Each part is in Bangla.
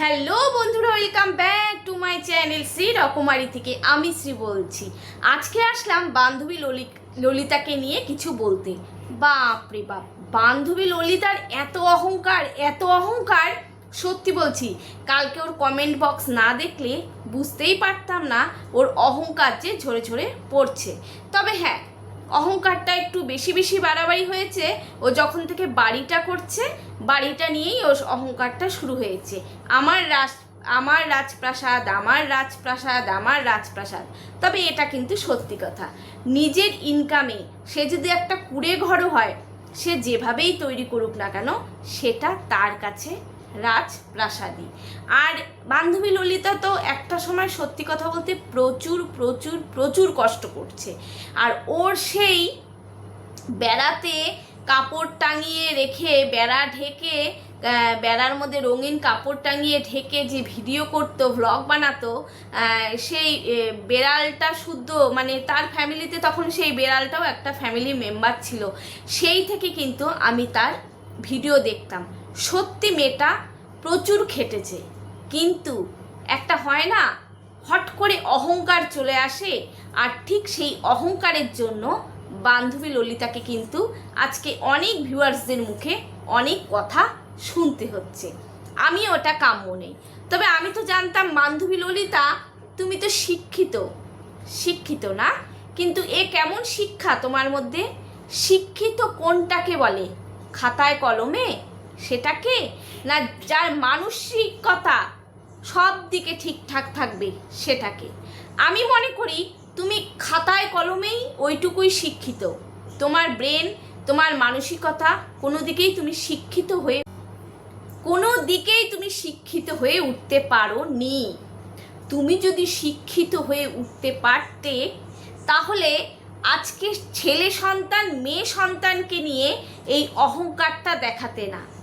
হ্যালো বন্ধুরা, welcome back to my channel Shri Rokomari থেকে আমি শ্রী বলছি। আজকে আসলাম বান্ধবী ললি ললিতাকে নিয়ে কিছু বলতে। বাপরে বাপ, বান্ধবী ললিতার এত অহংকার এত অহংকার, সত্যি বলছি, কালকে ওর কমেন্ট বক্স না দেখলে বুঝতেই পারতাম না ওর অহংকার যে ঝরে ঝরে পড়ছে। তবে হ্যাঁ অহংকারটা একটু বেশি বেশি বাড়াবাড়ি হয়েছে, ও যখন থেকে বাড়িটা করছে, বাড়িটা নিয়েই ও অহংকারটা শুরু হয়েছে। আমার রাজ, আমার রাজপ্রাসাদ আমার রাজপ্রাসাদ আমার রাজপ্রাসাদ। তবে এটা কিন্তু সত্যি কথা। নিজের ইনকামে সে যদি একটা কুড়ে ঘরও হয়, সে যেভাবেই তৈরি করুক না কেন, সেটা তার কাছে রাজপ্রাসাদী। আর বান্ধবী ললিতা তো একটা সময় সত্যি কথা বলতে প্রচুর প্রচুর প্রচুর কষ্ট করছে। আর ওর সেই বেড়াতে কাপড় টাঙিয়ে রেখে, বেড়া ঢেকে বেড়ার মধ্যে রঙিন কাপড় টাঙিয়ে ঢেকে যে ভিডিও করতো ভ্লগ বানাতো সেই বেড়ালটা শুদ্ধ মানে তার ফ্যামিলিতে তখন সেই বেড়ালটাও একটা ফ্যামিলি মেম্বার ছিল। সেই থেকে কিন্তু আমি তার ভিডিও দেখতাম। সত্যি মেয়েটা প্রচুর খেটেছে। কিন্তু একটা হয় না, হট করে অহংকার চলে আসে আর ঠিক সেই অহংকারের জন্য বান্ধবী ললিতাকে কিন্তু আজকে অনেক ভিউয়ার্সদের মুখে অনেক কথা শুনতে হচ্ছে। আমি ওটা কাম্য নেই। তবে আমি তো জানতাম বান্ধবী ললিতা, তুমি তো শিক্ষিত শিক্ষিত না? কিন্তু এ কেমন শিক্ষা তোমার মধ্যে? শিক্ষিত কোনটাকে বলে? খাতায় কলমে? সেটাকে? না যার মানসিকতা সব দিকে ঠিকঠাক থাকবে সেটাকে। আমি মনে করি তুমি খাতায় কলমেই ওইটুকুই শিক্ষিত। তোমার ব্রেন, তোমার মানসিকতা কোনো দিকেই তুমি শিক্ষিত হয়ে কোনো দিকেই তুমি শিক্ষিত হয়ে উঠতে পারো নি তুমি যদি শিক্ষিত হয়ে উঠতে পারতে, তাহলে আজকে ছেলে সন্তান, মেয়ে সন্তানকে নিয়ে এই অহংকারটা দেখাতে না।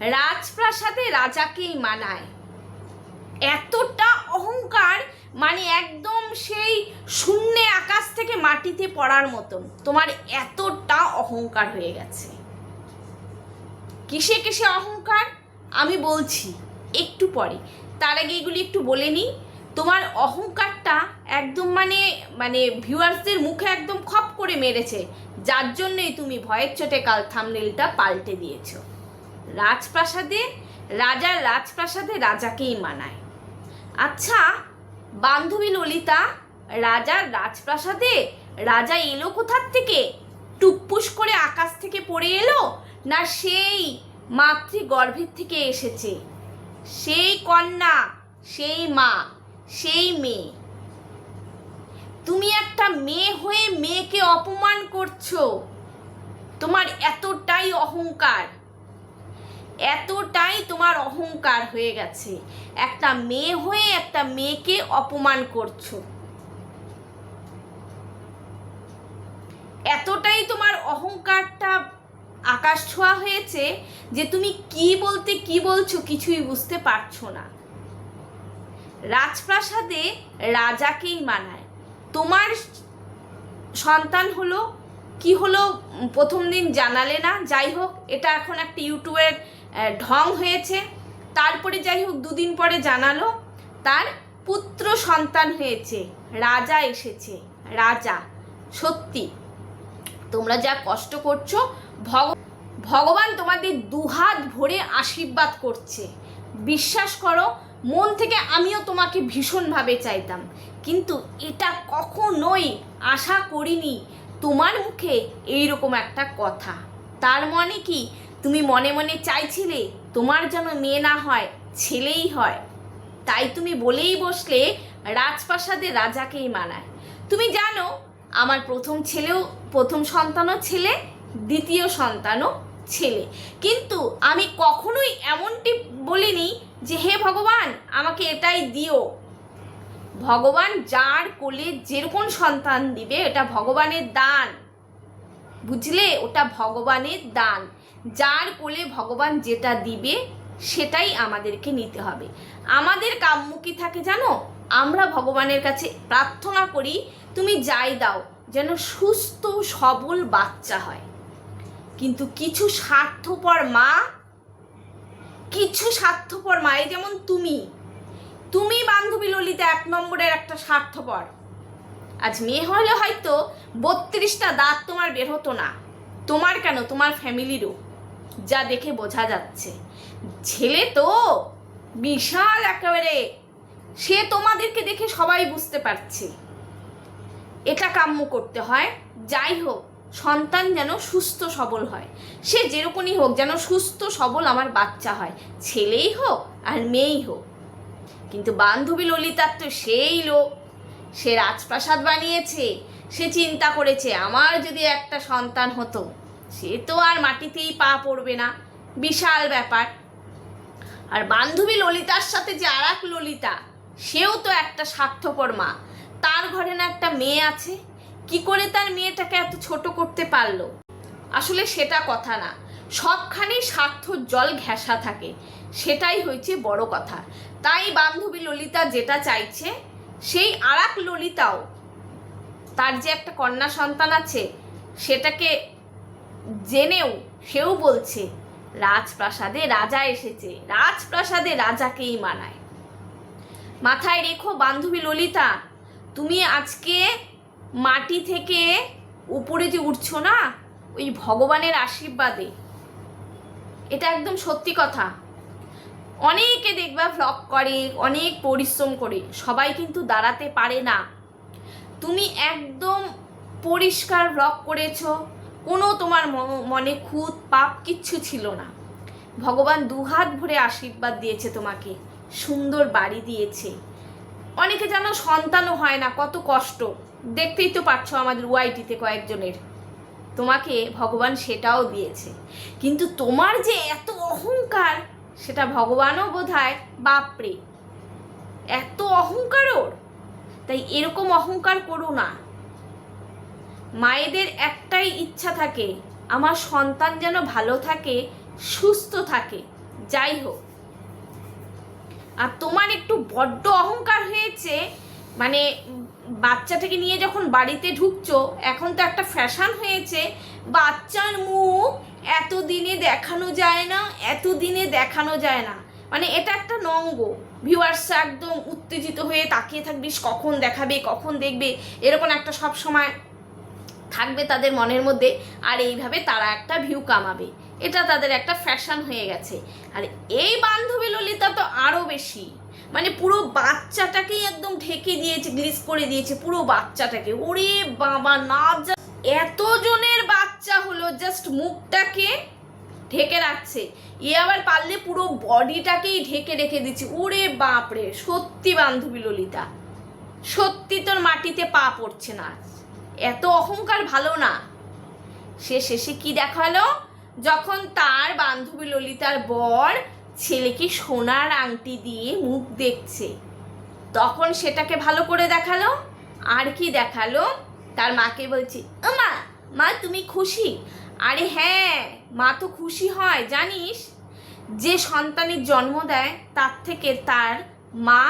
রাজপ্রাসাদে রাজাকেই মানায়। এতটা অহংকার মানে একদম সেই শূন্যে আকাশ থেকে মাটিতে পড়ার মতন। তোমার এতটা অহংকার হয়ে গেছে। কিসে কিসে অহংকার? আমি বলছি, একটু পরে। তার আগে এগুলি একটু বলে নিই। তোমার অহংকারটা একদম মানে মানে ভিউয়ার্সদের মুখে একদম খপ করে মেরেছে। যার জন্যই তুমি ভয়ের চোটে কাল থামনেলটা পাল্টে দিয়েছ। রাজপ্রাসাদে, রাজার রাজপ্রাসাদে রাজাকেই মানায়। আচ্ছা বান্ধবী ললিতা, রাজার রাজপ্রাসাদে, রাজা এলো কোথার থেকে? টুকপুস করে আকাশ থেকে পড়ে এলো না সেই মাতৃগর্ভের থেকে এসেছে? সেই কন্যা, সেই মা, সেই মেয়ে। তুমি একটা মেয়ে হয়ে মেয়েকে অপমান করছ। তোমার এতটাই অহংকার। এতটাই তোমার অহংকার হয়ে গেছে। একটা মেয়ে হয়ে একটা মেয়েকে অপমান করছ। এতটাই তোমার অহংকারটা আকাশ ছোঁয়া হয়েছে যে তুমি কি বলতে কি বলছো কিছুই বুঝতে পারছ না। রাজপ্রাসাদে রাজাকেই মানায়। তোমার সন্তান হলো, কি হলো, প্রথম দিন জানালে না? যাই হোক, এটা এখন একটা ইউটিউবের ঢং হয়েছে। তারপরে যাই হোক, দুদিন পরে জানালো, তার পুত্র সন্তান হয়েছে, রাজা এসেছে, রাজা, সত্যি। তোমরা যা কষ্ট করছ, ভগ, ভগবান তোমাদের দুহাত ভরে আশীর্বাদ করছে। বিশ্বাস করো, মন থেকে আমিও তোমাকে ভীষণভাবে চাইতাম। কিন্তু এটা কখনোই আশা করিনি। তোমার মুখে এইরকম একটা কথা। তার মানে কি? তুমি মনে মনে চাইছিলে তোমার যেন মেয়ে না হয়, ছেলেই হয়। তাই তুমি বলেই বসলে রাজপ্রাসাদে রাজাকেই মানায়। তুমি জানো, আমার প্রথম ছেলেও প্রথম সন্তানও ছেলে, দ্বিতীয় সন্তানও ছেলে। কিন্তু আমি কখনোই এমনটি বলিনি যে, হে ভগবান, আমাকে এটাই দিও। ভগবান যার কোলে যেরকম সন্তান দিবে, এটা ভগবানের দান। বুঝলে? ওটা ভগবানের দান। যার কোলে ভগবান যেটা দিবে, সেটাই আমাদেরকে নিতে হবে। আমাদের কাম্য কি থাকে জানো? আমরা ভগবানের কাছে প্রার্থনা করি, তুমি যাই দাও, যেন সুস্থ, সবল বাচ্চা হয়। কিন্তু কিছু স্বার্থপর মা, কিছু স্বার্থপর মায়ে যেমন তুমি তুমি বান্ধবী ললিতা এক নম্বরের একটা স্বার্থপর। আজ মেয়ে হলে হয়তো বত্রিশটা দাঁত তোমার বের হতো না। তোমার কেন? তোমার ফ্যামিলিরও যা দেখে বোঝা যাচ্ছে। ছেলে তো বিশাল একেবারে। সে তোমাদেরকে দেখে সবাই বুঝতে পারছে। এটা কাম্য করতে হয়। যাই হোক, সন্তান যেন সুস্থ সবল হয়। সে যেরকমই হোক যেন সুস্থ সবল আমার বাচ্চা হয়। ছেলেই হোক আর মেয়েই হোক। কিন্তু বান্ধবী ললিতার তো সেই লোক। সে রাজপ্রাসাদ বানিয়েছে। সে চিন্তা করেছে, আমার যদি একটা সন্তান হতো সে তো আর মাটিতেই পা পড়বে না। বিশাল ব্যাপার। আর বান্ধবী ললিতার সাথে যে আর এক ললিতা, সেও তো একটা স্বার্থপর মা। তার ঘরে না একটা মেয়ে আছে। কি করে তার মেয়েটাকে এত ছোট করতে পারল? আসলে সেটা কথা না। সবখানেই স্বার্থর জল ঘেঁষা থাকে। সেটাই হয়েছে বড় কথা। তাই বান্ধবী ললিতা যেটা চাইছে, সেই আর ললিতাও, তার যে একটা কন্যা সন্তান আছে, সেটাকে জেনেও সেও বলছে, রাজপ্রাসাদে রাজা এসেছে, রাজপ্রাসাদে রাজাকেই মানায়। মাথায় রেখো বান্ধবী ললিতা, তুমি আজকে মাটি থেকে উপরে যে উঠছো না, ওই ভগবানের আশীর্বাদে। এটা একদম সত্যি কথা। অনেকে দেখবা ভ্লগ করে, অনেক পরিশ্রম করে, সবাই কিন্তু দাঁড়াতে পারে না। তুমি একদম পরিষ্কার ভ্লগ করেছ কোনো তোমার মনে খুঁত, পাপ কিচ্ছু ছিল না। ভগবান দুহাত ভরে আশীর্বাদ দিয়েছে তোমাকে, সুন্দর বাড়ি দিয়েছে। অনেকে যেন সন্তানও হয় না, কত কষ্ট। দেখতেই তো পারছ আমাদের ওয়াইটিতে কয়েকজনের। তোমাকে ভগবান সেটাও দিয়েছে। কিন্তু তোমার যে এত অহংকার, সেটা ভগবানও বোধ হয় বাপরে। এত অহংকার ওর। তাই এরকম অহংকার করো না। মায়েদের একটাই ইচ্ছা থাকে, আমার সন্তান যেন ভালো থাকে, সুস্থ থাকে। যাই হোক। আর তোমার একটু বড্ড অহংকার হয়েছে মানে বাচ্চাটাকে নিয়ে যখন বাড়িতে ঢুকছো, এখন তো একটা ফ্যাশন হয়েছে, বাচ্চার মুখ এতদিনে দেখানো যায় না, এতদিনে দেখানো যায় না। মানে এটা একটা নঙ্গ। ভিউয়ার্স একদম উত্তেজিত হয়ে তাকিয়ে থাকবিস কখন দেখাবে, কখন দেখবে, এরকম একটা সব সময় থাকবে তাদের মনের মধ্যে, আর এইভাবে তারা একটা ভিউ কামাবে। এটা তাদের একটা ফ্যাশন হয়ে গেছে। আর এই বান্ধবী ললিতা তো আরও বেশি। মানে পুরো বাচ্চাটাকেই একদম ঢেকে দিয়েছে গ্লিস করে দিয়েছে, পুরো বাচ্চাটাকে। ওরে বাবা না এতজনের বাচ্চা হলো জাস্ট মুখটাকে ঢেকে রাখছে। এ আবার পারলে পুরো বডিটাকেই ঢেকে রেখে দিচ্ছে। ওরে বাপরে, সত্যি বান্ধবী ললিতা। সত্যি তোর মাটিতে পা পড়ছে না। এত অহংকার ভালো না। সে শেষে কি দেখাল? যখন তার বান্ধবী ললিতার বর ছেলেকে সোনার আংটি দিয়ে মুখ দেখছে, তখন সেটাকে ভালো করে দেখাল। আর কি দেখাল? তার মাকে বলছে মা মা, তুমি খুশি? আরে হ্যাঁ মা তো খুশি হয়, জানিস? যে সন্তানের জন্ম দেয়, তার থেকে তার মা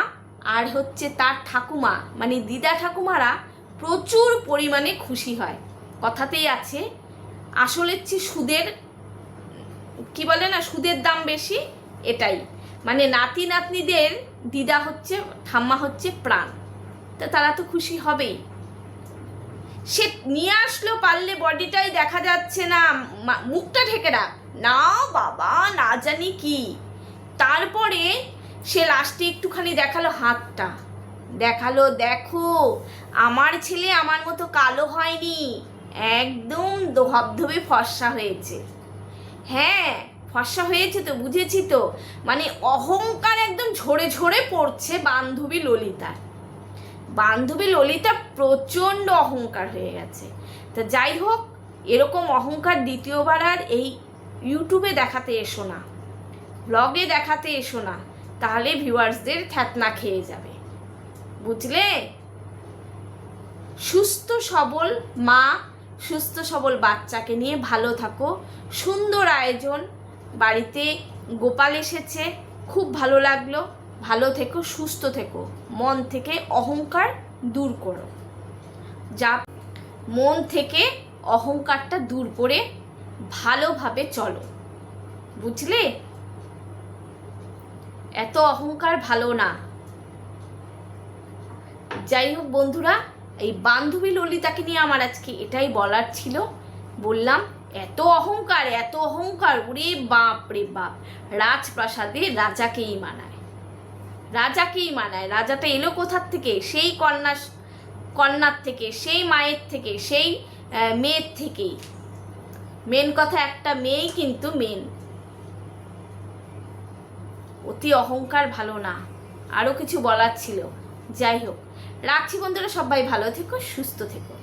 আর হচ্ছে তার ঠাকুমা মানে দিদা ঠাকুমারা প্রচুর পরিমাণে খুশি হয়। কথাতেই আছে আসলে হচ্ছে সুদের, কি বলে না, সুদের দাম বেশি, এটাই। মানে নাতি নাতনিদের, দিদা হচ্ছে, ঠাম্মা হচ্ছে প্রাণ। তা তারা তো খুশি হবেই। সে নিয়ে আসলো পারলে বডিটাই দেখা যাচ্ছে না মুখটা ঢেকে রাখ। না বাবা, না জানি কি। তারপরে সে লাস্টে একটুখানি দেখাল হাতটা। দেখাল, দেখো, আমার ছেলে আমার মতো কালো হয়নি। একদম ধবধবে ফর্সা হয়েছে। হ্যাঁ ফর্সা হয়েছে তো, বুঝেছি তো। মানে অহংকার একদম ঝরে ঝরে পড়ছে বান্ধবী ললিতার বান্ধবী ললিতা প্রচণ্ড অহংকার হয়ে গেছে। তা যাই হোক, এরকম অহংকার দ্বিতীয়বার আর এই ইউটিউবে দেখাতে এসো না। ব্লগে দেখাতে এসো না। তাহলে ভিউয়ার্সদের খ্যাতনা খেয়ে যাবে। বুঝলে? সুস্থ, সবল মা, সুস্থ, সবল বাচ্চাকে নিয়ে ভালো থাকো। সুন্দর আয়োজন। বাড়িতে গোপাল এসেছে, খুব ভালো লাগল। ভালো থেকো, সুস্থ থেকো। মন থেকে অহংকার দূর করো। যা মন থেকে অহংকারটা দূর করে ভালোভাবে চলো। বুঝলে? এত অহংকার ভালো না। যাই হোক বন্ধুরা, এই বান্ধবী ললিতাকে নিয়ে আমার আজকে এটাই বলার ছিল। বললাম, এত অহংকার এত অহংকার, ওরে বাপ রে বাপ। রাজপ্রাসাদে রাজাকেই মানায়। রাজাকেই মানায়। রাজাটা এলো কোথার থেকে? সেই কন্যা, কন্যার থেকে, সেই মায়ের থেকে, সেই মেয়ের থেকেই। মেন কথা, একটা মেয়েই কিন্তু মেন অতি অহংকার ভালো না। আরও কিছু বলার ছিল। যাই হোক রাখছি বন্ধুরা সবাই ভালো থেকো সুস্থ থেকো।